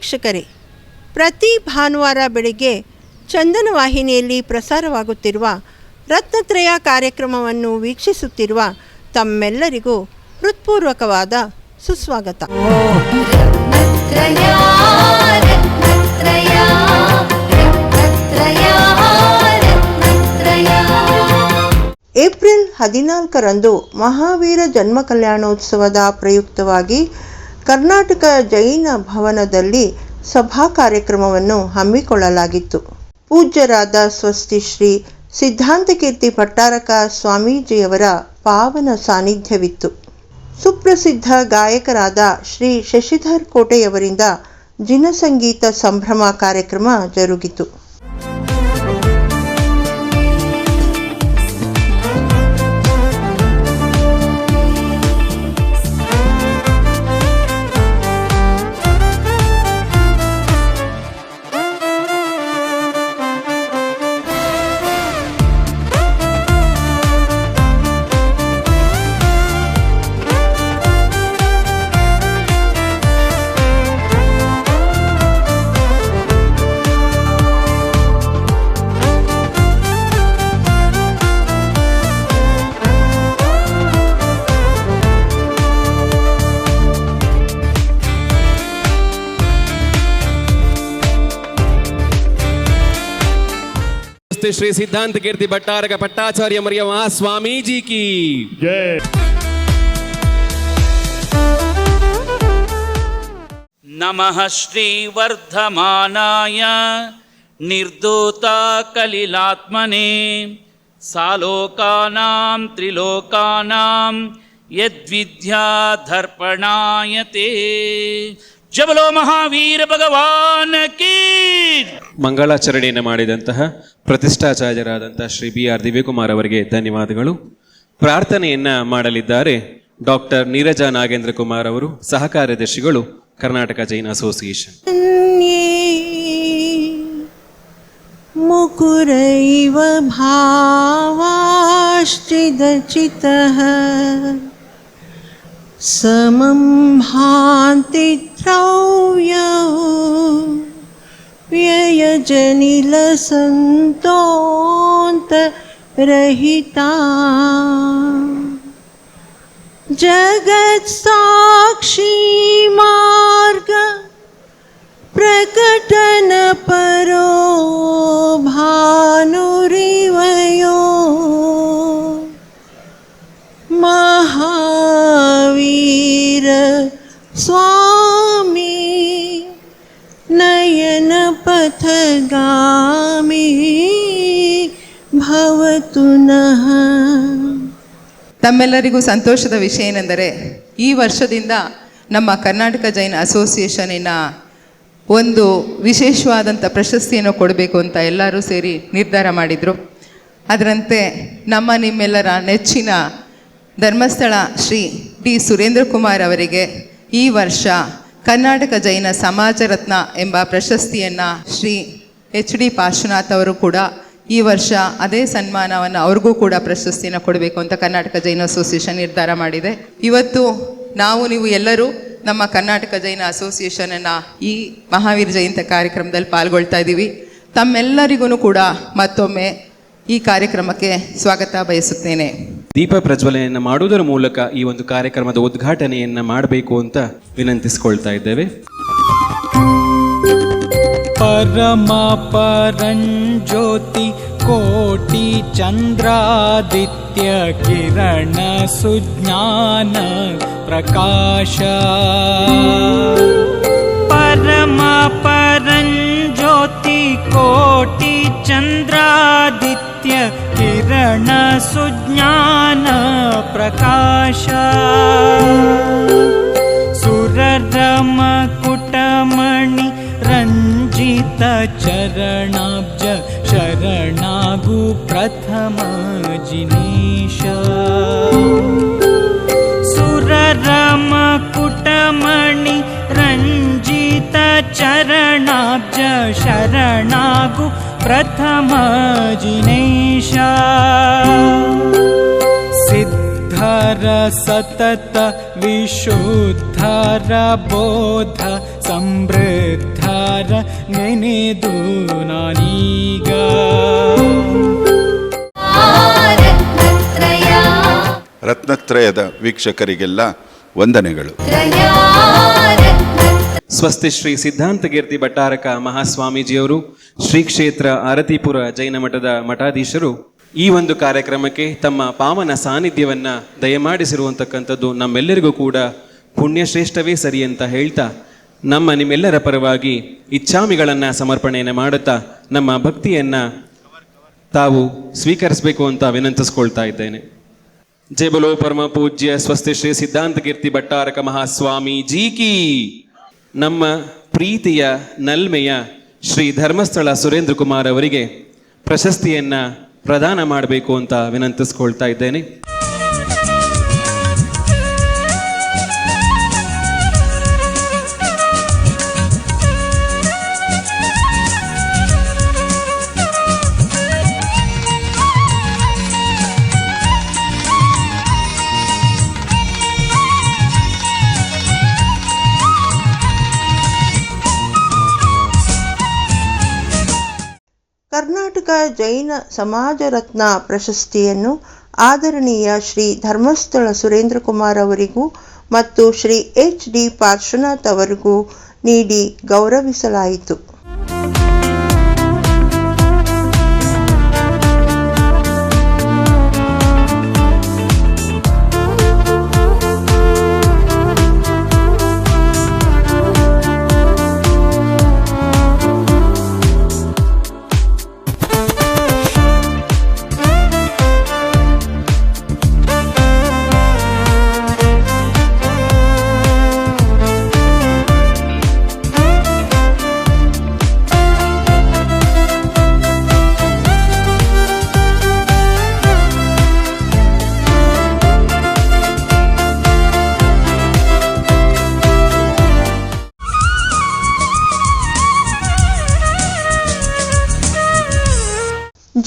ವೀಕ್ಷಕರೇ, ಪ್ರತಿ ಭಾನುವಾರ ಬೆಳಿಗ್ಗೆ ಚಂದನ ವಾಹಿನಿಯಲ್ಲಿ ಪ್ರಸಾರವಾಗುತ್ತಿರುವ ರತ್ನತ್ರಯ ಕಾರ್ಯಕ್ರಮವನ್ನು ವೀಕ್ಷಿಸುತ್ತಿರುವ ತಮ್ಮೆಲ್ಲರಿಗೂ ಹೃತ್ಪೂರ್ವಕವಾದ ಸುಸ್ವಾಗತ. ಏಪ್ರಿಲ್ ಹದಿನಾಲ್ಕರಂದು ಮಹಾವೀರ ಜನ್ಮ ಕಲ್ಯಾಣೋತ್ಸವದ ಪ್ರಯುಕ್ತವಾಗಿ ಕರ್ನಾಟಕ ಜೈನ ಭವನದಲ್ಲಿ ಸಭಾ ಕಾರ್ಯಕ್ರಮವನ್ನು ಹಮ್ಮಿಕೊಳ್ಳಲಾಗಿತ್ತು. ಪೂಜ್ಯರಾದ ಸ್ವಸ್ತಿ ಶ್ರೀ ಸಿದ್ಧಾಂತಕೀರ್ತಿ ಭಟ್ಟಾರಕ ಸ್ವಾಮೀಜಿಯವರ ಪಾವನ ಸಾನ್ನಿಧ್ಯವಿತ್ತು. ಸುಪ್ರಸಿದ್ಧ ಗಾಯಕರಾದ ಶ್ರೀ ಶಶಿಧರ್ ಕೋಟೆಯವರಿಂದ ಜಿನಸಂಗೀತ ಸಂಭ್ರಮ ಕಾರ್ಯಕ್ರಮ ಜರುಗಿತು. శ్రీ శ్రీ సిద్ధాంత కీర్తి భట్టారక పట్టాచార్య మరియు ఆ స్వామీజీకి. నమ శ్రీవర్ధమానాయ నిర్దోతాకలిలాత్మనే సాలోకానాం త్రిలోకానాం యద్విద్యాధర్పణాయతే. ಜಬಲೋ ಮಹಾವೀರ ಭಗವಾನ್ ಕೀ ಮಂಗಳಾಚರಣೆಯನ್ನು ಮಾಡಿದಂತಹ ಪ್ರತಿಷ್ಠಾಚಾರ್ಯರಾದಂತಹ ಶ್ರೀ ಬಿ ಆರ್ ದಿವ್ಯಕುಮಾರ್ ಅವರಿಗೆ ಧನ್ಯವಾದಗಳು. ಪ್ರಾರ್ಥನೆಯನ್ನ ಮಾಡಲಿದ್ದಾರೆ ಡಾಕ್ಟರ್ ನೀರಜ ನಾಗೇಂದ್ರ ಕುಮಾರ್ ಅವರು ಸಹಕಾರ್ಯದರ್ಶಿಗಳು ಕರ್ನಾಟಕ ಜೈನ್ ಅಸೋಸಿಯೇಷನ್. ಮುಕುರೈವ ಭಾವಾಶ್ಚಿದ ಚಿತ್ತ. समं भान्ति द्रव्यौ व्ययजनिलसन्तोन्तरहिता जगत्साक्षी मार्ग स्वामी नयनपथगामी ಭವತು ನಃ ತಮ್ಮೆಲ್ಲರಿಗೂ ಸಂತೋಷದ ವಿಷಯ ಏನೆಂದರೆ, ಈ ವರ್ಷದಿಂದ ನಮ್ಮ ಕರ್ನಾಟಕ ಜೈನ್ ಅಸೋಸಿಯೇಷನಿನ ಒಂದು ವಿಶೇಷವಾದಂಥ ಪ್ರಶಸ್ತಿಯನ್ನು ಕೊಡಬೇಕು ಅಂತ ಎಲ್ಲರೂ ಸೇರಿ ನಿರ್ಧಾರ ಮಾಡಿದರು. ಅದರಂತೆ ನಮ್ಮ ನಿಮ್ಮೆಲ್ಲರ ನೆಚ್ಚಿನ ಧರ್ಮಸ್ಥಳ ಶ್ರೀ ಡಿ ಸುರೇಂದ್ರ ಕುಮಾರ್ ಅವರಿಗೆ ಈ ವರ್ಷ ಕರ್ನಾಟಕ ಜೈನ ಸಮಾಜ ರತ್ನ ಎಂಬ ಪ್ರಶಸ್ತಿಯನ್ನು ಶ್ರೀ ಎಚ್ ಡಿ ಪಾರ್ಶ್ವನಾಥ್ ಅವರು ಕೂಡ ಈ ವರ್ಷ ಅದೇ ಸನ್ಮಾನವನ್ನು ಅವ್ರಿಗೂ ಕೂಡ ಪ್ರಶಸ್ತಿಯನ್ನು ಕೊಡಬೇಕು ಅಂತ ಕರ್ನಾಟಕ ಜೈನ ಅಸೋಸಿಯೇಷನ್ ನಿರ್ಧಾರ ಮಾಡಿದೆ. ಇವತ್ತು ನಾವು ನೀವು ಎಲ್ಲರೂ ನಮ್ಮ ಕರ್ನಾಟಕ ಜೈನ ಅಸೋಸಿಯೇಷನನ್ನು ಈ ಮಹಾವೀರ ಜಯಂತಿ ಕಾರ್ಯಕ್ರಮದಲ್ಲಿ ಪಾಲ್ಗೊಳ್ತಾ ಇದ್ದೀವಿ. ತಮ್ಮೆಲ್ಲರಿಗೂ ಕೂಡ ಮತ್ತೊಮ್ಮೆ ಈ ಕಾರ್ಯಕ್ರಮಕ್ಕೆ ಸ್ವಾಗತ ಬಯಸುತ್ತೇನೆ. ದೀಪ ಪ್ರಜ್ವಲನೆಯನ್ನು ಮಾಡುವುದರ ಮೂಲಕ ಈ ಒಂದು ಕಾರ್ಯಕ್ರಮದ ಉದ್ಘಾಟನೆಯನ್ನು ಮಾಡಬೇಕು ಅಂತ ವಿನಂತಿಸಿಕೊಳ್ತಾ ಇದ್ದೇವೆ. ಪರಮ ಜ್ಯೋತಿ ಕೋಟಿ ಚಂದ್ರಾದಿತ್ಯ ಕಿರಣ ಸುಜ್ಞಾನ ಪ್ರಕಾಶ. ಪರಮ ಪರಂಜ್ಯೋತಿ ಕೋಟಿ सुज्ञान प्रकाश सुररमकुटमणि रञ्जित चरणाब्ज शरणागु प्रथम जिनीश सुररमकुटमणि रञ्जित चरणाब्ज शरणागु प्रथम जिनेश सिद्धर सतत विशुद्धर बोध समृद्धर ನೆನೆದು ನಾನೀಗ ರತ್ನತ್ರಯ ರತ್ನತ್ರಯದ ವೀಕ್ಷಕರಿಗೆಲ್ಲ ವಂದನೆಗಳು ತ್ರಯ ರತ್ನತ್ರಯ ಸ್ವಸ್ತಿ ಶ್ರೀ ಸಿದ್ಧಾಂತಕೀರ್ತಿ ಭಟ್ಟಾರಕ ಮಹಾಸ್ವಾಮೀಜಿಯವರು ಶ್ರೀ ಕ್ಷೇತ್ರ ಆರತಿಪುರ ಜೈನ ಮಠದ ಮಠಾಧೀಶರು ಈ ಒಂದು ಕಾರ್ಯಕ್ರಮಕ್ಕೆ ತಮ್ಮ ಪಾವನ ಸಾನ್ನಿಧ್ಯವನ್ನ ದಯಮಾಡಿಸಿರುವಂತಕ್ಕಂಥದ್ದು ನಮ್ಮೆಲ್ಲರಿಗೂ ಕೂಡ ಪುಣ್ಯಶ್ರೇಷ್ಠವೇ ಸರಿ ಅಂತ ಹೇಳ್ತಾ ನಮ್ಮ ನಿಮ್ಮೆಲ್ಲರ ಪರವಾಗಿ ಇಚ್ಛಾಮಿಗಳನ್ನ ಸಮರ್ಪಣೆಯನ್ನು ಮಾಡುತ್ತಾ ನಮ್ಮ ಭಕ್ತಿಯನ್ನ ತಾವು ಸ್ವೀಕರಿಸಬೇಕು ಅಂತ ವಿನಂತಿಸ್ಕೊಳ್ತಾ ಇದ್ದೇನೆ. ಜೈ ಬಲೋ ಪರಮ ಪೂಜ್ಯ ಸ್ವಸ್ತಿ ಶ್ರೀ ಸಿದ್ಧಾಂತ ಕೀರ್ತಿ ಭಟ್ಟಾರಕ ಮಹಾಸ್ವಾಮಿ ಜೀ ಕಿ ನಮ್ಮ ಪ್ರೀತಿಯ ನಲ್ಮೆಯ ಶ್ರೀ ಧರ್ಮಸ್ಥಳ ಸುರೇಂದ್ರ ಕುಮಾರ್ ಅವರಿಗೆ ಪ್ರಶಸ್ತಿಯನ್ನು ಪ್ರದಾನ ಮಾಡಬೇಕು ಅಂತ ವಿನಂತಿಸ್ಕೊಳ್ತಾ ಇದ್ದೇನೆ. ಜೈನ ಸಮಾಜ ರತ್ನ ಪ್ರಶಸ್ತಿಯನ್ನು ಆದರಣೀಯ ಶ್ರೀ ಧರ್ಮಸ್ಥಳ ಸುರೇಂದ್ರ ಕುಮಾರ್ ಅವರಿಗೂ ಮತ್ತು ಶ್ರೀ ಎಚ್ ಡಿ ಪಾರ್ಶ್ವನಾಥ್ ಅವರಿಗೂ ನೀಡಿ ಗೌರವಿಸಲಾಯಿತು.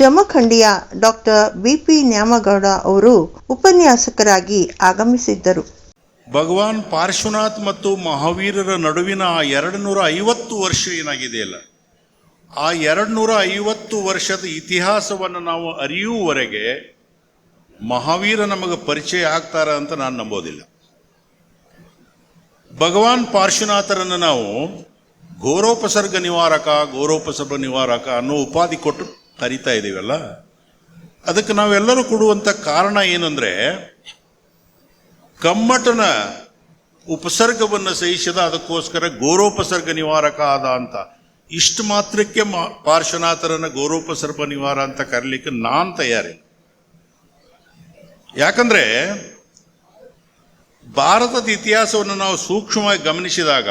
ಜಮಖಂಡಿಯ ಡಾಕ್ಟರ್ ಬಿಪಿ ನ್ಯಾಮಗೌಡ ಅವರು ಉಪನ್ಯಾಸಕರಾಗಿ ಆಗಮಿಸಿದ್ದರು. ಭಗವಾನ್ ಪಾರ್ಶ್ವನಾಥ್ ಮತ್ತು ಮಹಾವೀರರ ನಡುವಿನ ಆ ಎರಡು ನೂರ ಐವತ್ತು ವರ್ಷ ಏನಾಗಿದೆಯಲ್ಲ ಆ ಎರಡು ನೂರ ಐವತ್ತು ವರ್ಷದ ಇತಿಹಾಸವನ್ನು ನಾವು ಅರಿಯುವವರೆಗೆ ಮಹಾವೀರ ನಮಗೆ ಪರಿಚಯ ಆಗ್ತಾರ ಅಂತ ನಾನು ನಂಬೋದಿಲ್ಲ. ಭಗವಾನ್ ಪಾರ್ಶ್ವನಾಥರನ್ನು ನಾವು ಘೋರೋಪಸರ್ಗ ನಿವಾರಕ ಘೋರೋಪಸರ್ಗ ನಿವಾರಕ ಅನ್ನೋ ಉಪಾಧಿ ಕೊಟ್ಟು ಕರಿತಾ ಇದ್ದೀವಲ್ಲ ಅದಕ್ಕೆ ನಾವೆಲ್ಲರೂ ಕೊಡುವಂಥ ಕಾರಣ ಏನಂದರೆ, ಕಮ್ಮಟನ ಉಪಸರ್ಗವನ್ನು ಸಹಿಸದ ಅದಕ್ಕೋಸ್ಕರ ಗೌರೋಪಸರ್ಗ ನಿವಾರಕ ಆದ ಅಂತ. ಇಷ್ಟು ಮಾತ್ರಕ್ಕೆ ಮಾ ಪಾರ್ಶ್ವನಾಥರನ್ನು ಗೌರೋಪಸರ್ಪ ನಿವಾರ ಅಂತ ಕರೀಲಿಕ್ಕೆ ನಾನು ತಯಾರಿ. ಯಾಕಂದರೆ, ಭಾರತದ ಇತಿಹಾಸವನ್ನು ನಾವು ಸೂಕ್ಷ್ಮವಾಗಿ ಗಮನಿಸಿದಾಗ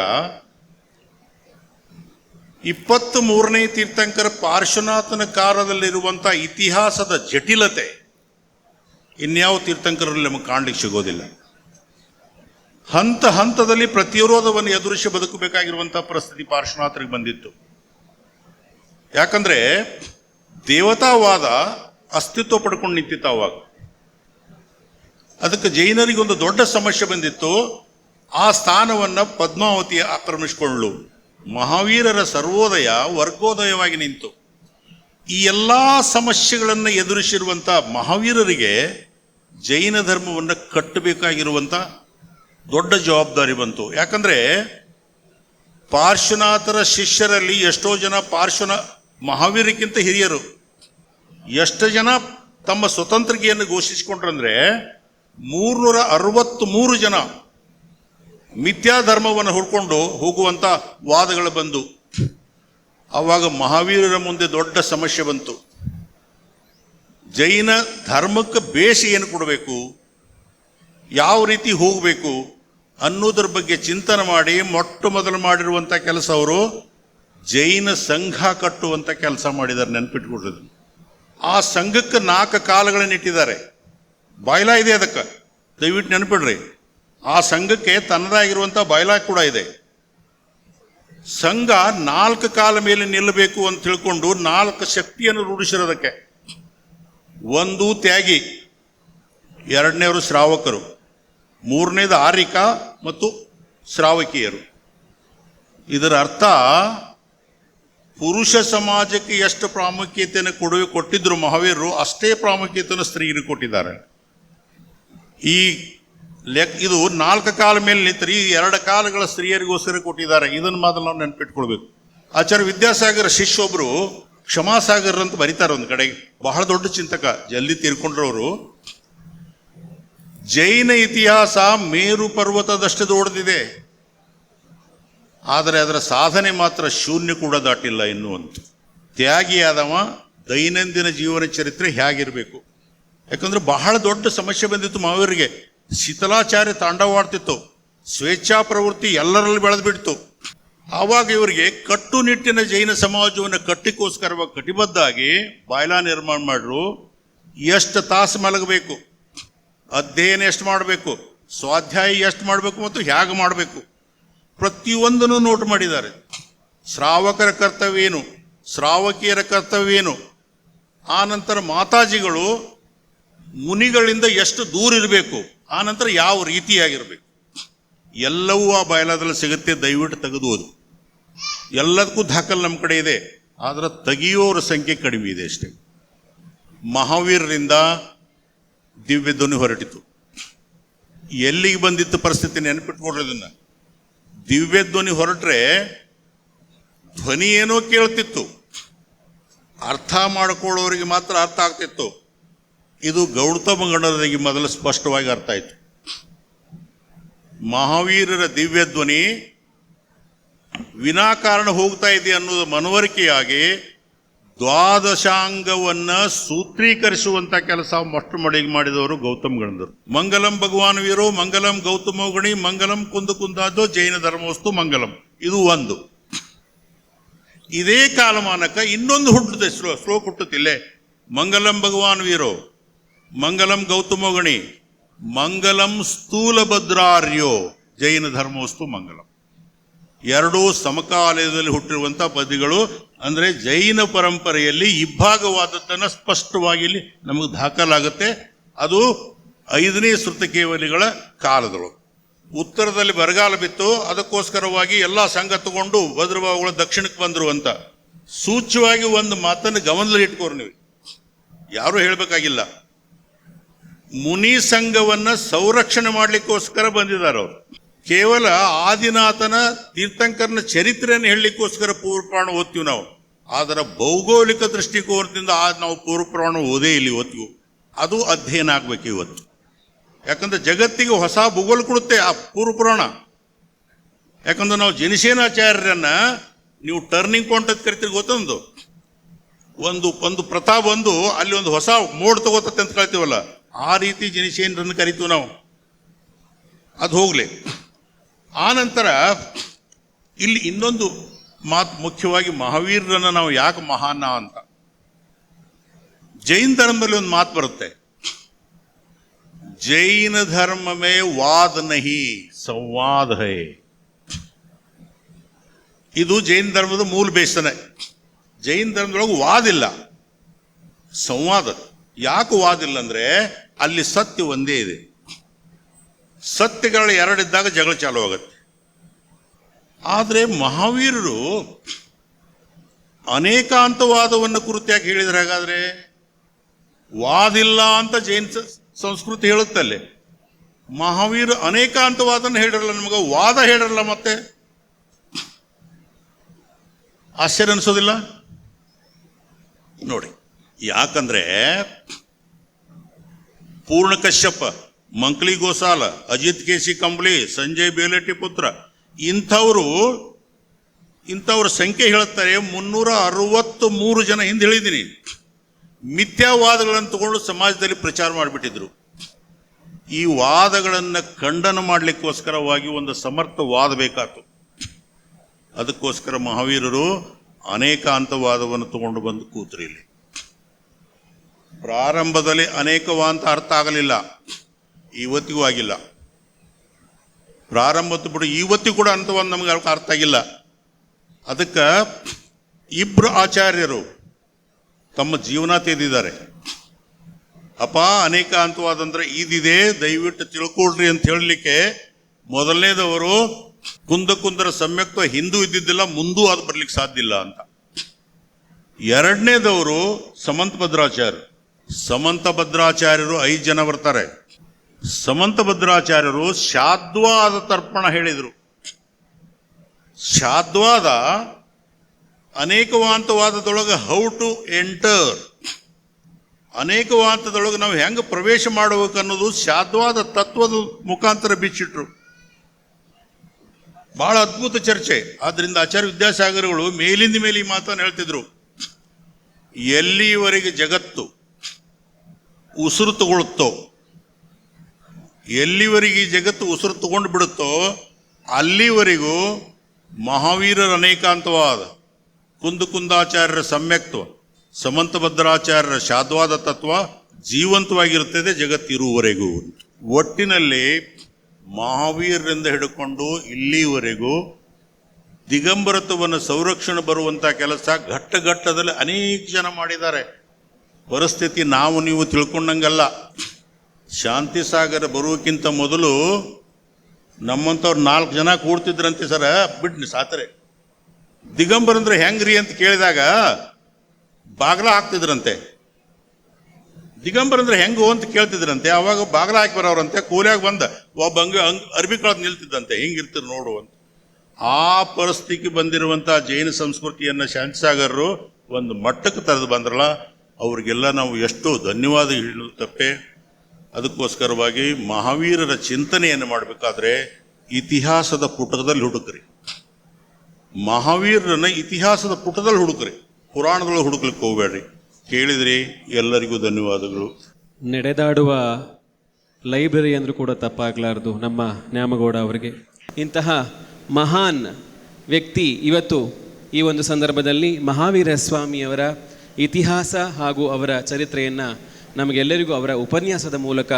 ಇಪ್ಪತ್ತ್ ಮೂರನೇ ತೀರ್ಥಂಕರ ಪಾರ್ಶ್ವನಾಥನ ಕಾಲದಲ್ಲಿರುವಂಥ ಇತಿಹಾಸದ ಜಟಿಲತೆ ಇನ್ಯಾವ ತೀರ್ಥಂಕರಲ್ಲಿ ನಮಗೆ ಕಾಣಲಿಕ್ಕೆ ಸಿಗೋದಿಲ್ಲ. ಹಂತ ಹಂತದಲ್ಲಿ ಪ್ರತಿರೋಧವನ್ನು ಎದುರಿಸಿ ಬದುಕಬೇಕಾಗಿರುವಂಥ ಪರಿಸ್ಥಿತಿ ಪಾರ್ಶ್ವನಾಥರಿಗೆ ಬಂದಿತ್ತು. ಯಾಕಂದ್ರೆ ದೇವತಾವಾದ ಅಸ್ತಿತ್ವ ಪಡ್ಕೊಂಡು ನಿಂತಿತ್ತು ಅವಾಗ. ಅದಕ್ಕೆ ಜೈನರಿಗೆ ಒಂದು ದೊಡ್ಡ ಸಮಸ್ಯೆ ಬಂದಿತ್ತು. ಆ ಸ್ಥಾನವನ್ನ ಪದ್ಮಾವತಿ ಆಕ್ರಮಿಸಿಕೊಳ್ಳು ಮಹಾವೀರರ ಸರ್ವೋದಯ, ವರ್ಗೋದಯವಾಗಿ ನಿಂತು. ಈ ಎಲ್ಲ ಸಮಸ್ಯೆಗಳನ್ನು ಎದುರಿಸಿರುವಂಥ ಮಹಾವೀರರಿಗೆ ಜೈನ ಧರ್ಮವನ್ನು ಕಟ್ಟಬೇಕಾಗಿರುವಂಥ ದೊಡ್ಡ ಜವಾಬ್ದಾರಿ ಬಂತು. ಯಾಕಂದ್ರೆ ಪಾರ್ಶ್ವನಾಥರ ಶಿಷ್ಯರಲ್ಲಿ ಎಷ್ಟೋ ಜನ ಪಾರ್ಶ್ವನ ಮಹಾವೀರಕ್ಕಿಂತ ಹಿರಿಯರು. ಎಷ್ಟು ಜನ ತಮ್ಮ ಸ್ವತಂತ್ರಿಕೆಯನ್ನು ಘೋಷಿಸಿಕೊಂಡ್ರಂದ್ರೆ ಮೂರ್ನೂರ ಅರವತ್ತ್ ಮೂರು ಜನ ಮಿಥ್ಯಾ ಧರ್ಮವನ್ನು ಹುಡ್ಕೊಂಡು ಹೋಗುವಂತ ವಾದಗಳು ಬಂದು, ಆವಾಗ ಮಹಾವೀರರ ಮುಂದೆ ದೊಡ್ಡ ಸಮಸ್ಯೆ ಬಂತು. ಜೈನ ಧರ್ಮಕ್ಕೆ ಬೇಷ ಏನು ಕೊಡಬೇಕು? ಯಾವ ರೀತಿ ಹೋಗಬೇಕು? ಅನ್ನೋದ್ರ ಬಗ್ಗೆ ಚಿಂತನೆ ಮಾಡಿ, ಮೊಟ್ಟ ಮೊದಲು ಮಾಡಿರುವಂಥ ಕೆಲಸ ಅವರು ಜೈನ ಸಂಘ ಕಟ್ಟುವಂಥ ಕೆಲಸ ಮಾಡಿದ್ದಾರೆ ನೆನ್ಪಿಟ್ಕೊಡ್ರಿ ಆ ಸಂಘಕ್ಕೆ ನಾಲ್ಕು ಕಾಲಗಳನ್ನು ಇಟ್ಟಿದ್ದಾರೆ ಬಾಯ್ಲಾ ಇದೆ ಅದಕ್ಕೆ. ದಯವಿಟ್ಟು ನೆನ್ಪಿಡ್ರಿ. ಆ ಸಂಘಕ್ಕೆ ತನ್ನದಾಗಿರುವಂಥ ಬಾಯ್ಲಾ ಕೂಡ ಇದೆ. ಸಂಘ ನಾಲ್ಕು ಕಾಲ ಮೇಲೆ ನಿಲ್ಲಬೇಕು ಅಂತ ತಿಳ್ಕೊಂಡು ನಾಲ್ಕು ಶಕ್ತಿಯನ್ನು ರೂಢಿಸಿರೋದಕ್ಕೆ ಒಂದು ತ್ಯಾಗಿ, ಎರಡನೇವರು ಶ್ರಾವಕರು, ಮೂರನೇದು ಆರಿಕ ಮತ್ತು ಶ್ರಾವಕಿಯರು. ಇದರ ಅರ್ಥ, ಪುರುಷ ಸಮಾಜಕ್ಕೆ ಎಷ್ಟು ಪ್ರಾಮುಖ್ಯತೆಯನ್ನು ಕೊಡುವೆ ಕೊಟ್ಟಿದ್ರು ಮಹಾವೀರರು, ಅಷ್ಟೇ ಪ್ರಾಮುಖ್ಯತೆಯನ್ನು ಸ್ತ್ರೀಯರಿಗೆ ಕೊಟ್ಟಿದ್ದಾರೆ. ಈ ಲೆಕ್ ಇದು ನಾಲ್ಕು ಕಾಲ ಮೇಲೆ ನಿಂತರೆ ಎರಡು ಕಾಲಗಳ ಸ್ತ್ರೀಯರಿಗೋಸ್ಕರ ಕೊಟ್ಟಿದ್ದಾರೆ. ಇದನ್ನು ಮಾತ್ರ ನಾವು ನೆನ್ಪಿಟ್ಕೊಳ್ಬೇಕು. ಆಚಾರ್ಯ ವಿದ್ಯಾಸಾಗರ ಶಿಷ್ಯೊಬ್ರು ಕ್ಷಮಾಸಾಗರ್ ಅಂತ ಬರೀತಾರೆ ಒಂದು ಕಡೆಗೆ. ಬಹಳ ದೊಡ್ಡ ಚಿಂತಕ, ಜಲ್ದಿ ತೀರ್ಕೊಂಡ್ರವರು. ಜೈನ ಇತಿಹಾಸ ಮೇರು ಪರ್ವತದಷ್ಟು ದೊಡ್ಡದಿದೆ. ಆದರೆ ಅದರ ಸಾಧನೆ ಮಾತ್ರ ಶೂನ್ಯ ಕೂಡ ದಾಟಿಲ್ಲ ಇನ್ನು ಅಂತ. ತ್ಯಾಗಿಯಾದವ ದೈನಂದಿನ ಜೀವನ ಚರಿತ್ರೆ ಹೇಗಿರಬೇಕು? ಯಾಕಂದ್ರೆ ಬಹಳ ದೊಡ್ಡ ಸಮಸ್ಯೆ ಬಂದಿತ್ತು ಮಾವೀರಿಗೆ ಶೀತಲಾಚಾರ್ಯ ತಾಂಡವಾಡ್ತಿತ್ತು. ಸ್ವೇಚ್ಛಾ ಪ್ರವೃತ್ತಿ ಎಲ್ಲರಲ್ಲಿ ಬೆಳೆದ್ಬಿಡ್ತು. ಆವಾಗ ಇವರಿಗೆ ಕಟ್ಟುನಿಟ್ಟಿನ ಜೈನ ಸಮಾಜವನ್ನು ಕಟ್ಟಿಕೋಸ್ಕರವಾಗಿ ಕಟಿಬದ್ಧ ಆಗಿ ಬಾಯ್ಲಾ ನಿರ್ಮಾಣ ಮಾಡ್ರು. ಎಷ್ಟು ತಾಸು ಮಲಗಬೇಕು. ಅಧ್ಯಯನ ಎಷ್ಟು ಮಾಡಬೇಕು. ಸ್ವಾಧ್ಯಾಯ ಎಷ್ಟು ಮಾಡಬೇಕು ಮತ್ತು ಹೇಗೆ ಮಾಡಬೇಕು. ಪ್ರತಿಯೊಂದನ್ನು ನೋಟ್ ಮಾಡಿದ್ದಾರೆ. ಶ್ರಾವಕರ ಕರ್ತವ್ಯ ಏನು ಶ್ರಾವಕಿಯರ ಕರ್ತವ್ಯ ಏನು ಆ ನಂತರ ಮಾತಾಜಿಗಳು ಮುನಿಗಳಿಂದ ಎಷ್ಟು ದೂರ ಇರಬೇಕು ಆ ನಂತರ ಯಾವ ರೀತಿಯಾಗಿರಬೇಕು? ಎಲ್ಲವೂ ಆ ಬಯಲಾದಲ್ಲಿ ಸಿಗುತ್ತೆ, ದಯವಿಟ್ಟು ತೆಗೆದು ಅದು ಎಲ್ಲದಕ್ಕೂ ದಾಖಲೆ ನಮ್ಮ ಕಡೆ ಇದೆ, ಆದರೆ ತೆಗೆಯೋರ ಸಂಖ್ಯೆ ಕಡಿಮೆ ಇದೆ ಅಷ್ಟೇ. ಮಹಾವೀರರಿಂದ ದಿವ್ಯ ಧ್ವನಿ ಹೊರಟಿತು. ಎಲ್ಲಿಗೆ ಬಂದಿತ್ತು ಪರಿಸ್ಥಿತಿ ನೆನಪಿಟ್ಕೊಡ್ರಿ ಇದನ್ನು ದಿವ್ಯ ಧ್ವನಿ ಹೊರಟ್ರೆ ಧ್ವನಿ ಏನೋ ಕೇಳ್ತಿತ್ತು. ಅರ್ಥ ಮಾಡಿಕೊಳ್ಳೋರಿಗೆ ಮಾತ್ರ ಅರ್ಥ ಆಗ್ತಿತ್ತು. ಇದು ಗೌತಮ ಗಣರಿಗೆ ಮೊದಲು ಸ್ಪಷ್ಟವಾಗಿ ಅರ್ಥ ಆಯಿತು. ಮಹಾವೀರರ ದಿವ್ಯ ಧ್ವನಿ ವಿನಾಕಾರಣ ಹೋಗ್ತಾ ಇದೆ ಅನ್ನೋದು ಮನವರಿಕೆಯಾಗಿ ದ್ವಾದಶಾಂಗವನ್ನ ಸೂತ್ರೀಕರಿಸುವಂತ ಕೆಲಸ ಮೊಟ್ಟ ಮಡಿಗೆ ಮಾಡಿದವರು ಗೌತಮ್ ಗಣದರು. ಮಂಗಲಂ ಭಗವಾನ್ ವೀರು, ಮಂಗಲಂ ಗೌತಮ ಗಣಿ, ಮಂಗಲಂ ಕುಂದು ಕುಂದಾದೋ ಜೈನ ಧರ್ಮವಸ್ತು, ಮಂಗಲಂ. ಇದು ಒಂದು. ಇದೇ ಕಾಲಮಾನಕ್ಕೆ ಇನ್ನೊಂದು ಹುಟ್ಟುತ್ತೆ ಶ್ಲೋ ಶ್ಲೋಕ ಹುಟ್ಟುತ್ತಿಲ್ಲೇ. ಮಂಗಲಂ ಭಗವಾನ್ ವೀರೋ. ಮಂಗಲಂ ಗೌತಮ ಗಣಿ ಮಂಗಲಂ ಸ್ಥೂಲಭದ್ರಾರ್ಯೋ. ಜೈನ ಧರ್ಮೋಸ್ತು ಮಂಗಲಂ. ಎರಡೂ ಸಮಕಾಲಯದಲ್ಲಿ ಹುಟ್ಟಿರುವಂಥ ಪದಿಗಳು, ಅಂದ್ರೆ ಜೈನ ಪರಂಪರೆಯಲ್ಲಿ ಇಬ್ಬಾಗವಾದದ್ದನ್ನು ಸ್ಪಷ್ಟವಾಗಿ ಇಲ್ಲಿ ನಮಗೆ ದಾಖಲಾಗುತ್ತೆ. ಅದು ಐದನೇ ಶ್ರುತ ಕೇವಲಿಗಳ ಕಾಲದಳು ಉತ್ತರದಲ್ಲಿ ಬರಗಾಲ ಬಿತ್ತು, ಅದಕ್ಕೋಸ್ಕರವಾಗಿ ಎಲ್ಲ ಸಂಘ ತಗೊಂಡು ಭದ್ರಭಾವಗಳು ದಕ್ಷಿಣಕ್ಕೆ ಬಂದರು ಅಂತ. ಸೂಚ್ಯವಾಗಿ ಒಂದು ಮಾತನ್ನು ಗಮನದಲ್ಲಿ ಇಟ್ಕೋರು ನೀವು. ಯಾರು ಹೇಳಬೇಕಾಗಿಲ್ಲ. ಮುನಿ ಸಂಘವನ್ನ ಸಂರಕ್ಷಣೆ ಮಾಡಲಿಕ್ಕೋಸ್ಕರ ಬಂದಿದ್ದಾರೆ ಅವರು. ಕೇವಲ ಆದಿನಾಥನ ತೀರ್ಥಂಕರನ ಚರಿತ್ರೆಯನ್ನು ಹೇಳಲಿಕ್ಕೋಸ್ಕರ ಪೂರ್ವಪ್ರಾಣ ಓದ್ತೀವಿ ನಾವು. ಅದರ ಭೌಗೋಳಿಕ ದೃಷ್ಟಿಕೋನದಿಂದ ಆ ನಾವು ಪೂರ್ವಪುರಾಣ ಓದೇ ಇಲ್ಲಿ ಇವತ್ತಿಗೂ. ಅದು ಅಧ್ಯಯನ ಆಗ್ಬೇಕು ಇವತ್ತು. ಯಾಕಂದ್ರೆ ಜಗತ್ತಿಗೆ ಹೊಸ ಭೂಗೋಲ್ ಕೊಡುತ್ತೆ ಆ ಪೂರ್ವಪುರಾಣ. ಯಾಕಂದ್ರೆ ನಾವು ಜನಿಸೇನಾಚಾರ್ಯರನ್ನ ನೀವು ಟರ್ನಿಂಗ್ ಪಾಯಿಂಟ್ ಅಂತ ಕರಿತೀರಿ ಗೊತ್ತೊಂದು ಒಂದು ಒಂದು ಪ್ರತಾಪ ಬಂದು ಅಲ್ಲಿ ಒಂದು ಹೊಸ ಮೋಡ್ ತಗೋತತ್ತೆ ಅಂತ ಕಳ್ತೀವಲ್ಲ ಆ ರೀತಿ ಜನಿಷೇಂದ್ರನ್ನು ಕರಿತೀವಿ ನಾವು. ಅದು ಹೋಗಲಿ. ಆ ನಂತರ ಇಲ್ಲಿ ಇನ್ನೊಂದು ಮಾತು ಮುಖ್ಯವಾಗಿ ಮಹಾವೀರರನ್ನು ನಾವು ಯಾಕೆ ಮಹಾನ ಅಂತ. ಜೈನ ಧರ್ಮದಲ್ಲಿ ಒಂದು ಮಾತು ಬರುತ್ತೆ. ಜೈನ ಧರ್ಮ ಮೇ ವಾದ ನಹಿ, ಸಂವಾದ ಹೈ. ಇದು ಜೈನ ಧರ್ಮದ ಮೂಲ ಬೇಸನೆ. ಜೈನ ಧರ್ಮದೊಳಗೆ ವಾದಿಲ್ಲ, ಸಂವಾದ. ಯಾಕೆ ವಾದಿಲ್ಲ ಅಂದರೆ ಅಲ್ಲಿ ಸತ್ಯ ಒಂದೇ ಇದೆ. ಸತ್ಯಗಳು ಎರಡಿದ್ದಾಗ ಜಗಳ ಚಾಲು ಆಗುತ್ತೆ. ಆದರೆ ಮಹಾವೀರರು ಅನೇಕಾಂತವಾದವನ್ನು ಕುರಿತು ಯಾಕೆ ಹೇಳಿದ್ರೆ ಹಾಗಾದ್ರೆ? ವಾದಿಲ್ಲ ಅಂತ ಜೈನ್ ಸಂಸ್ಕೃತಿ ಹೇಳುತ್ತಲ್ಲಿ. ಮಹಾವೀರ ಅನೇಕಾಂತವಾದನ ಹೇಳಿರಲ್ಲ ನಮಗೆ, ವಾದ ಹೇಳಿರಲ್ಲ ಮತ್ತೆ? ಆಶ್ಚರ್ಯ ಅನಿಸೋದಿಲ್ಲ? ನೋಡಿ. ಯಾಕಂದ್ರೆ ಪೂರ್ಣ ಕಶ್ಯಪ, ಮಂಕ್ಲಿ ಗೋಸಾಲ, ಅಜಿತ್ ಕೇಸಿ ಕಂಬ್ಳಿ, ಸಂಜಯ್ ಬೇಲೆಟ್ಟಿ ಪುತ್ರ, ಇಂಥವರು, ಇಂಥವ್ರ ಸಂಖ್ಯೆ ಹೇಳುತ್ತಾರೆ ಮುನ್ನೂರ ಅರವತ್ತು ಮೂರು ಜನ ಹಿಂದೆ ಹೇಳಿದ್ದೀನಿ. ಮಿಥ್ಯಾವಾದಗಳನ್ನು ತಗೊಂಡು ಸಮಾಜದಲ್ಲಿ ಪ್ರಚಾರ ಮಾಡಿಬಿಟ್ಟಿದ್ರು. ಈ ವಾದಗಳನ್ನು ಖಂಡನ ಮಾಡಲಿಕ್ಕೋಸ್ಕರವಾಗಿ ಒಂದು ಸಮರ್ಥ ವಾದ ಬೇಕಾತು. ಅದಕ್ಕೋಸ್ಕರ ಮಹಾವೀರರು ಅನೇಕ ಅಂತವಾದವನ್ನು ತಗೊಂಡು ಬಂದು ಕೂತ್ರು ಇಲ್ಲಿ. ಪ್ರಾರಂಭದಲ್ಲಿ ಅನೇಕವ ಅಂತ ಅರ್ಥ ಆಗಲಿಲ್ಲ. ಇವತ್ತಿಗೂ ಆಗಿಲ್ಲ. ಪ್ರಾರಂಭದ ಬಿಡು ಇವತ್ತಿಗೂ ಕೂಡ ಅಂತವಂದು ನಮಗೆ ಅರ್ಥ ಆಗಿಲ್ಲ. ಅದಕ್ಕೆ ಇಬ್ಬರು ಆಚಾರ್ಯರು ತಮ್ಮ ಜೀವನ ತೆಗೆದಿದ್ದಾರೆ. ಅಪ ಅನೇಕ ಅಂತವಾದಂದ್ರೆ ಇದಿದೆ ದಯವಿಟ್ಟು ತಿಳ್ಕೊಳ್ರಿ ಅಂತ ಹೇಳಲಿಕ್ಕೆ ಮೊದಲನೇದವರು ಕುಂದ ಕುಂದರ ಸಮ್ಯಕ್ತ ಹಿಂದೂ ಇದ್ದಿದ್ದಿಲ್ಲ, ಮುಂದೂ ಅದು ಬರ್ಲಿಕ್ಕೆ ಸಾಧ್ಯ ಇಲ್ಲ ಅಂತ. ಎರಡನೇದವರು ಸಮಂತ ಭದ್ರಾಚಾರ್ಯ ಸಮಂತ ಭದ್ರಾಚಾರ್ಯರು ಐದು ಜನ ಬರ್ತಾರೆ. ಸಮಂತ ಭದ್ರಾಚಾರ್ಯರು ಶಾದ್ವಾದ ತರ್ಪಣ ಹೇಳಿದರು. ಶಾದ್ವಾದ ಅನೇಕವಾಂತವಾದದೊಳಗೆ ಹೌ ಟು ಎಂಟರ್ ಅನೇಕವಾಂತದೊಳಗೆ ನಾವು ಹೆಂಗೆ ಪ್ರವೇಶ ಮಾಡಬೇಕು ಅನ್ನೋದು ಶಾದ್ವಾದ ತತ್ವದ ಮುಖಾಂತರ ಬಿಚ್ಚಿಟ್ರು. ಬಹಳ ಅದ್ಭುತ ಚರ್ಚೆ. ಆದ್ರಿಂದ ಆಚಾರ್ಯ ವಿದ್ಯಾಸಾಗರಗಳು ಮೇಲಿಂದ ಮೇಲೆ ಈ ಮಾತನ್ನು ಹೇಳ್ತಿದ್ರು. ಎಲ್ಲಿವರೆಗೆ ಜಗತ್ತು? ಉಸಿರು ತಗೊಳುತ್ತೋ ಎಲ್ಲಿವರೆಗೆ ಜಗತ್ತು ಉಸಿರು ತಗೊಂಡು ಬಿಡುತ್ತೋ, ಅಲ್ಲಿವರೆಗೂ ಮಹಾವೀರರ ಅನೇಕಾಂತವಾದ ಕುಂದು ಕುಂದಾಚಾರ್ಯರ ಸಮ್ಯಕ್ತ್ವ ಸಮಂತಭದ್ರಾಚಾರ್ಯರ ಶಾದ್ವಾದ ತತ್ವ ಜೀವಂತವಾಗಿರುತ್ತದೆ ಜಗತ್ತಿರುವವರೆಗೂ ಒಟ್ಟಿನಲ್ಲಿ ಮಹಾವೀರರಿಂದ ಹಿಡ್ಕೊಂಡು ಇಲ್ಲಿವರೆಗೂ ದಿಗಂಬರತ್ವವನ್ನು ಸಂರಕ್ಷಣೆ ಬರುವಂಥ ಕೆಲಸ ಘಟ್ಟ ಘಟ್ಟದಲ್ಲಿ ಅನೇಕ ಜನ ಮಾಡಿದ್ದಾರೆ. ಪರಿಸ್ಥಿತಿ ನಾವು ನೀವು ತಿಳ್ಕೊಂಡಂಗಲ್ಲ. ಶಾಂತಿ ಸಾಗರ ಬರೋಕ್ಕಿಂತ ಮೊದಲು ನಮ್ಮಂಥವ್ರು ನಾಲ್ಕು ಜನ ಕೂಡ್ತಿದ್ರಂತೆ ಸರ. ಬಿಡ್ನಿ ಸಾತರೆ. ದಿಗಂಬರ್ ಅಂದ್ರೆ ಹೆಂಗ್ರಿ ಅಂತ ಕೇಳಿದಾಗ ಬಾಗ್ಲ ಹಾಕ್ತಿದ್ರಂತೆ. ದಿಗಂಬರ್ ಅಂದ್ರೆ ಹೆಂಗು ಅಂತ ಕೇಳ್ತಿದ್ರಂತೆ. ಅವಾಗ ಬಾಗ್ಲ ಹಾಕಿ ಬರೋರಂತೆ. ಕೂಲಿಯಾಗ ಬಂದ. ಒಬ್ಬ ಹಂಗ ಹಂಗ್ ಅರ್ಬಿ ಕಳೆದು ನಿಲ್ತಿದ್ದಂತೆ. ಹಿಂಗಿರ್ತಿರ್ ನೋಡು ಅಂತ. ಆ ಪರಿಸ್ಥಿತಿಗೆ ಬಂದಿರುವಂಥ ಜೈನ ಸಂಸ್ಕೃತಿಯನ್ನ ಶಾಂತಿಸಾಗರರು ಒಂದು ಮಟ್ಟಕ್ಕೆ ತರೆದು ಬಂದ್ರಲ್ಲ. ಅವ್ರಿಗೆಲ್ಲ ನಾವು ಎಷ್ಟೋ ಧನ್ಯವಾದ ಹೇಳೋದು ತಪ್ಪೆ. ಅದಕ್ಕೋಸ್ಕರವಾಗಿ ಮಹಾವೀರರ ಚಿಂತನೆಯನ್ನು ಮಾಡಬೇಕಾದ್ರೆ ಇತಿಹಾಸದ ಪುಟದಲ್ಲಿ ಹುಡುಕ್ರಿ. ಮಹಾವೀರರನ್ನ ಇತಿಹಾಸದ ಪುಟದಲ್ಲಿ ಹುಡುಕ್ರಿ. ಪುರಾಣದೊಳಗೆ ಹುಡುಕ್ಲಿಕ್ಕೆ ಹೋಗ್ಬೇಡ್ರಿ. ಕೇಳಿದ್ರಿ, ಎಲ್ಲರಿಗೂ ಧನ್ಯವಾದಗಳು. ನಡೆದಾಡುವ ಲೈಬ್ರರಿ ಅಂದರೂ ಕೂಡ ತಪ್ಪಾಗಲಾರದು ನಮ್ಮ ನ್ಯಾಮಗೌಡ ಅವರಿಗೆ. ಇಂತಹ ಮಹಾನ್ ವ್ಯಕ್ತಿ ಇವತ್ತು ಈ ಒಂದು ಸಂದರ್ಭದಲ್ಲಿ ಮಹಾವೀರ ಸ್ವಾಮಿಯವರ ಇತಿಹಾಸ ಹಾಗೂ ಅವರ ಚರಿತ್ರೆಯನ್ನು ನಮಗೆಲ್ಲರಿಗೂ ಅವರ ಉಪನ್ಯಾಸದ ಮೂಲಕ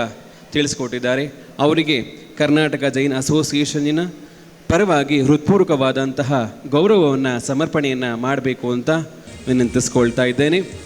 ತಿಳಿಸಿಕೊಟ್ಟಿದ್ದಾರೆ. ಅವರಿಗೆ ಕರ್ನಾಟಕ ಜೈನ್ ಅಸೋಸಿಯೇಷನ್ನಿನ ಪರವಾಗಿ ಹೃತ್ಪೂರ್ವಕವಾದಂತಹ ಗೌರವವನ್ನು, ಸಮರ್ಪಣೆಯನ್ನು ಮಾಡಬೇಕು ಅಂತ ವಿನಂತಿಸ್ಕೊಳ್ತಾ ಇದ್ದೇನೆ.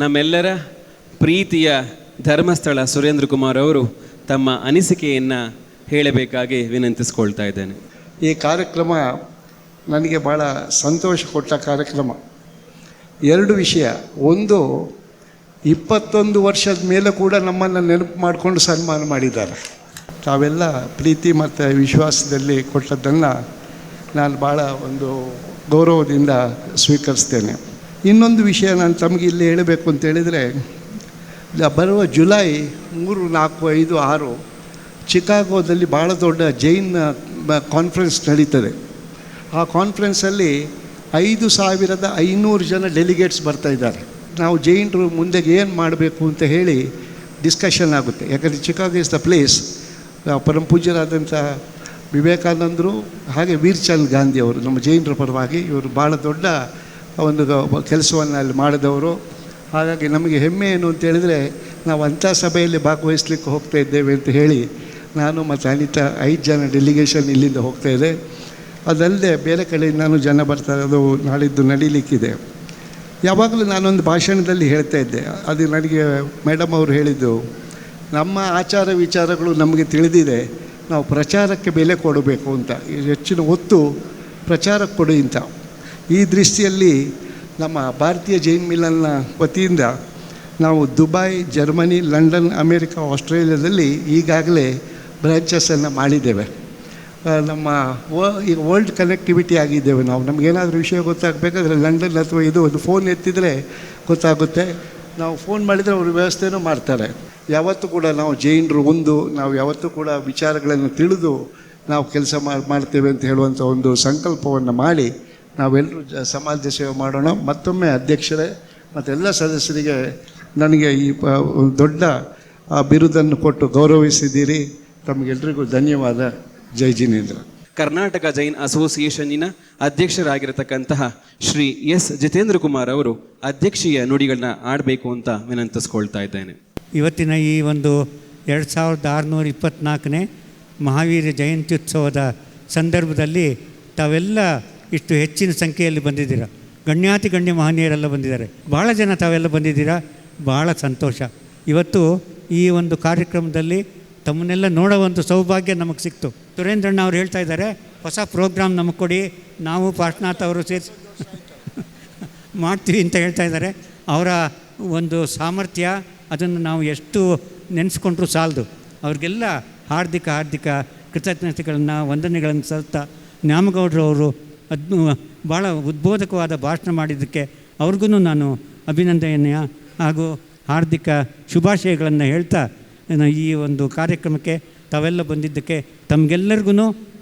ನಮ್ಮೆಲ್ಲರ ಪ್ರೀತಿಯ ಧರ್ಮಸ್ಥಳ ಸುರೇಂದ್ರ ಕುಮಾರ್ ಅವರು ತಮ್ಮ ಅನಿಸಿಕೆಯನ್ನು ಹೇಳಬೇಕಾಗಿ ವಿನಂತಿಸ್ಕೊಳ್ತಾ ಇದ್ದೇನೆ. ಈ ಕಾರ್ಯಕ್ರಮ ನನಗೆ ಭಾಳ ಸಂತೋಷ ಕೊಟ್ಟ ಕಾರ್ಯಕ್ರಮ. ಎರಡು ವಿಷಯ. ಒಂದು, ಇಪ್ಪತ್ತೊಂದು ವರ್ಷದ ಮೇಲೆ ಕೂಡ ನಮ್ಮನ್ನು ನೆನಪು ಮಾಡಿಕೊಂಡು ಸನ್ಮಾನ ಮಾಡಿದ್ದಾರೆ. ತಾವೆಲ್ಲ ಪ್ರೀತಿ ಮತ್ತು ವಿಶ್ವಾಸದಲ್ಲಿ ಕೊಟ್ಟದ್ದನ್ನು ನಾನು ಭಾಳ ಒಂದು ಗೌರವದಿಂದ ಸ್ವೀಕರಿಸ್ತೇನೆ. ಇನ್ನೊಂದು ವಿಷಯ ನಾನು ತಮಗೆ ಇಲ್ಲಿ ಹೇಳಬೇಕು ಅಂತ ಹೇಳಿದರೆ ಬರುವ ಜುಲೈ ಮೂರು, ನಾಲ್ಕು, ಐದು, ಆರು ಚಿಕಾಗೋದಲ್ಲಿ ಭಾಳ ದೊಡ್ಡ ಜೈನ್ ಕಾನ್ಫರೆನ್ಸ್ ನಡೀತದೆ. ಆ ಕಾನ್ಫರೆನ್ಸಲ್ಲಿ ಐದು ಸಾವಿರದ ಐನೂರು ಜನ ಡೆಲಿಗೇಟ್ಸ್ ಬರ್ತಾ ಇದ್ದಾರೆ. ನಾವು ಜೈನರು ಮುಂದೆಗೆ ಏನು ಮಾಡಬೇಕು ಅಂತ ಹೇಳಿ ಡಿಸ್ಕಷನ್ ಆಗುತ್ತೆ. ಯಾಕಂದರೆ ಚಿಕಾಗೋ ಇಸ್ ದ ಪ್ಲೇಸ್ ಪರಮ ಪೂಜ್ಯರಾದಂಥ ವಿವೇಕಾನಂದರು ಹಾಗೆ ವೀರ್ಚಂದ್ ಗಾಂಧಿ ಅವರು, ನಮ್ಮ ಜೈನರ ಪರವಾಗಿ ಇವರು ಭಾಳ ದೊಡ್ಡ ಒಂದು ಕೆಲಸವನ್ನು ಅಲ್ಲಿ ಮಾಡಿದವರು. ಹಾಗಾಗಿ ನಮಗೆ ಹೆಮ್ಮೆ ಏನು ಅಂತ ಹೇಳಿದರೆ, ನಾವು ಅಂಥ ಸಭೆಯಲ್ಲಿ ಭಾಗವಹಿಸ್ಲಿಕ್ಕೆ ಹೋಗ್ತಾ ಇದ್ದೇವೆ ಅಂತ ಹೇಳಿ ನಾನು ಮತ್ತು ಅನಿತಾ ಐದು ಜನ ಡೆಲಿಗೇಷನ್ ಇಲ್ಲಿಂದ ಹೋಗ್ತಾ ಇದೆ. ಅದಲ್ಲದೆ ಬೇರೆ ನಾನು ಜನ ಬರ್ತಾರೆ, ಅದು ನಾಳಿದ್ದು ನಡೀಲಿಕ್ಕಿದೆ. ಯಾವಾಗಲೂ ನಾನೊಂದು ಭಾಷಣದಲ್ಲಿ ಹೇಳ್ತಾ ಇದ್ದೆ. ಅದು ನನಗೆ ಮೇಡಮ್ ಅವರು ಹೇಳಿದ್ದು, ನಮ್ಮ ಆಚಾರ ವಿಚಾರಗಳು ನಮಗೆ ತಿಳಿದಿದೆ, ನಾವು ಪ್ರಚಾರಕ್ಕೆ ಬೆಲೆ ಕೊಡಬೇಕು ಅಂತ. ಹೆಚ್ಚಿನ ಒತ್ತು ಪ್ರಚಾರಕ್ಕೆ ಕೊಡಿ ಅಂತ. ಈ ದೃಷ್ಟಿಯಲ್ಲಿ ನಮ್ಮ ಭಾರತೀಯ ಜೈನ್ ಮಿಲನ್ನ ವತಿಯಿಂದ ನಾವು ದುಬೈ ಜರ್ಮನಿ, ಲಂಡನ್, ಅಮೇರಿಕಾ, ಆಸ್ಟ್ರೇಲಿಯಾದಲ್ಲಿ ಈಗಾಗಲೇ ಬ್ರಾಂಚಸನ್ನು ಮಾಡಿದ್ದೇವೆ. ನಮ್ಮ ಈಗ ವರ್ಲ್ಡ್ ಕನೆಕ್ಟಿವಿಟಿ ಆಗಿದ್ದೇವೆ ನಾವು. ನಮಗೇನಾದರೂ ವಿಷಯ ಗೊತ್ತಾಗಬೇಕಾದ್ರೆ ಲಂಡನ್ ಅಥವಾ ಇದು ಒಂದು ಫೋನ್ ಎತ್ತಿದರೆ ಗೊತ್ತಾಗುತ್ತೆ. ನಾವು ಫೋನ್ ಮಾಡಿದರೆ ಅವರು ವ್ಯವಸ್ಥೆನೂ ಮಾಡ್ತಾರೆ. ಯಾವತ್ತೂ ಕೂಡ ನಾವು ಜೈನರು ಒಂದು, ನಾವು ಯಾವತ್ತೂ ಕೂಡ ವಿಚಾರಗಳನ್ನು ತಿಳಿದು ನಾವು ಕೆಲಸ ಮಾಡ್ತೇವೆ ಅಂತ ಹೇಳುವಂಥ ಒಂದು ಸಂಕಲ್ಪವನ್ನು ಮಾಡಿ ನಾವೆಲ್ಲರೂ ಜ ಸಮಾಜ ಸೇವೆ ಮಾಡೋಣ. ಮತ್ತೊಮ್ಮೆ ಅಧ್ಯಕ್ಷರೇ ಮತ್ತೆಲ್ಲ ಸದಸ್ಯರಿಗೆ ನನಗೆ ಈ ದೊಡ್ಡ ಆ ಬಿರುದನ್ನು ಕೊಟ್ಟು ಗೌರವಿಸಿದ್ದೀರಿ. ತಮಗೆಲ್ಲರಿಗೂ ಧನ್ಯವಾದ. ಜೈ ಜಿನೇಂದ್ರ. ಕರ್ನಾಟಕ ಜೈನ್ ಅಸೋಸಿಯೇಷನ್ನಿನ ಅಧ್ಯಕ್ಷರಾಗಿರತಕ್ಕಂತಹ ಶ್ರೀ ಎಸ್ ಜಿತೇಂದ್ರ ಕುಮಾರ್ ಅವರು ಅಧ್ಯಕ್ಷೀಯ ನುಡಿಗಳನ್ನ ಆಡಬೇಕು ಅಂತ ವಿನಂತಿಸ್ಕೊಳ್ತಾ ಇದ್ದೇನೆ. ಇವತ್ತಿನ ಈ ಒಂದು ಎರಡು ಸಾವಿರದ ಆರುನೂರ ಇಪ್ಪತ್ತ್ನಾಲ್ಕನೇ ಮಹಾವೀರ ಜಯಂತ್ಯುತ್ಸವದ ಸಂದರ್ಭದಲ್ಲಿ ತಾವೆಲ್ಲ ಇಷ್ಟು ಹೆಚ್ಚಿನ ಸಂಖ್ಯೆಯಲ್ಲಿ ಬಂದಿದ್ದೀರ? ಗಣ್ಯಾತಿ ಗಣ್ಯ ಮಹನೀಯರೆಲ್ಲ ಬಂದಿದ್ದಾರೆ. ಭಾಳ ಜನ ತಾವೆಲ್ಲ ಬಂದಿದ್ದೀರಾ? ಭಾಳ ಸಂತೋಷ. ಇವತ್ತು ಈ ಒಂದು ಕಾರ್ಯಕ್ರಮದಲ್ಲಿ ತಮ್ಮನ್ನೆಲ್ಲ ನೋಡೋ ಒಂದು ಸೌಭಾಗ್ಯ ನಮಗೆ ಸಿಕ್ತು. ಸುರೇಂದ್ರಣ್ಣ ಅವ್ರು ಹೇಳ್ತಾ ಇದ್ದಾರೆ, ಹೊಸ ಪ್ರೋಗ್ರಾಮ್ ನಮಗೆ ಕೊಡಿ, ನಾವು ಪಾರ್ಶ್ವನಾಥ್ ಅವರು ಸೇರಿಸಿ ಮಾಡ್ತೀವಿ ಅಂತ ಹೇಳ್ತಾ ಇದ್ದಾರೆ. ಅವರ ಒಂದು ಸಾಮರ್ಥ್ಯ, ಅದನ್ನು ನಾವು ಎಷ್ಟು ನೆನೆಸ್ಕೊಂಡ್ರೂ ಸಾಲದು. ಅವ್ರಿಗೆಲ್ಲ ಹಾರ್ದಿಕ ಹಾರ್ದಿಕ ಕೃತಜ್ಞತೆಗಳನ್ನು, ವಂದನೆಗಳನ್ನು ಸಲ್ತಾ ನ್ಯಾಮಗೌಡರು ಅವರು ಅದ್ನು ಭಾಳ ಉದ್ಬೋಧಕವಾದ ಭಾಷಣ ಮಾಡಿದ್ದಕ್ಕೆ ಅವ್ರಿಗೂ ನಾನು ಅಭಿನಂದನೆಯ ಹಾಗೂ ಹಾರ್ದಿಕ ಶುಭಾಶಯಗಳನ್ನು ಹೇಳ್ತಾ ಈ ಒಂದು ಕಾರ್ಯಕ್ರಮಕ್ಕೆ ತಾವೆಲ್ಲ ಬಂದಿದ್ದಕ್ಕೆ ತಮಗೆಲ್ಲರಿಗೂ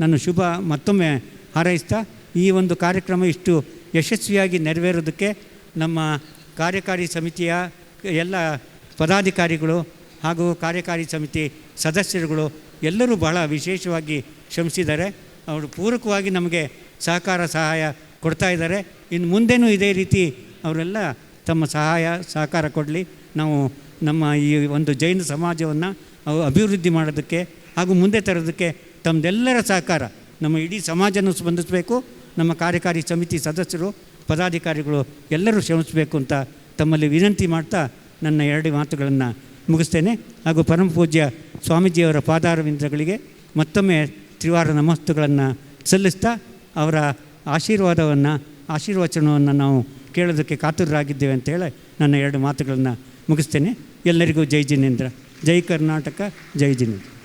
ನಾನು ಶುಭ ಮತ್ತೊಮ್ಮೆ ಹಾರೈಸ್ತಾ ಈ ಒಂದು ಕಾರ್ಯಕ್ರಮ ಇಷ್ಟು ಯಶಸ್ವಿಯಾಗಿ ನೆರವೇರೋದಕ್ಕೆ ನಮ್ಮ ಕಾರ್ಯಕಾರಿ ಸಮಿತಿಯ ಎಲ್ಲ ಪದಾಧಿಕಾರಿಗಳು ಹಾಗೂ ಕಾರ್ಯಕಾರಿ ಸಮಿತಿ ಸದಸ್ಯರುಗಳು ಎಲ್ಲರೂ ಬಹಳ ವಿಶೇಷವಾಗಿ ಶ್ರಮಿಸಿದ್ದಾರೆ. ಅವರು ಪೂರಕವಾಗಿ ನಮಗೆ ಸಹಕಾರ ಸಹಾಯ ಕೊಡ್ತಾ ಇದ್ದಾರೆ. ಇನ್ನು ಮುಂದೆನೂ ಇದೇ ರೀತಿ ಅವರೆಲ್ಲ ತಮ್ಮ ಸಹಾಯ, ಸಹಕಾರ ಕೊಡಲಿ. ನಾವು ನಮ್ಮ ಈ ಒಂದು ಜೈನ ಸಮಾಜವನ್ನು ಅವು ಅಭಿವೃದ್ಧಿ ಮಾಡೋದಕ್ಕೆ ಹಾಗೂ ಮುಂದೆ ತರೋದಕ್ಕೆ ತಮ್ಮದೆಲ್ಲರ ಸಹಕಾರ. ನಮ್ಮ ಇಡೀ ಸಮಾಜನೂ ಸ್ಪಂದಿಸಬೇಕು. ನಮ್ಮ ಕಾರ್ಯಕಾರಿ ಸಮಿತಿ ಸದಸ್ಯರು, ಪದಾಧಿಕಾರಿಗಳು ಎಲ್ಲರೂ ಶ್ರಮಿಸಬೇಕು ಅಂತ ತಮ್ಮಲ್ಲಿ ವಿನಂತಿ ಮಾಡ್ತಾ ನನ್ನ ಎರಡು ಮಾತುಗಳನ್ನು ಮುಗಿಸ್ತೇನೆ. ಹಾಗೂ ಪರಮ ಪೂಜ್ಯ ಸ್ವಾಮೀಜಿಯವರ ಪಾದಾರವಿಂದಗಳಿಗೆ ಮತ್ತೊಮ್ಮೆ ತ್ರಿವಾರ ನಮಸ್ತುಗಳನ್ನು ಸಲ್ಲಿಸ್ತಾ ಅವರ ಆಶೀರ್ವಾದವನ್ನು, ಆಶೀರ್ವಚನವನ್ನು ನಾವು ಕೇಳೋದಕ್ಕೆ ಕಾತುರರಾಗಿದ್ದೇವೆ ಅಂತೇಳಿ ನನ್ನ ಎರಡು ಮಾತುಗಳನ್ನು ಮುಗಿಸ್ತೇನೆ. ಎಲ್ಲರಿಗೂ ಜೈ ಜಿನೇಂದ್ರ. ಜೈ ಕರ್ನಾಟಕ, ಜೈ ಜಿನೇಂದ್ರ.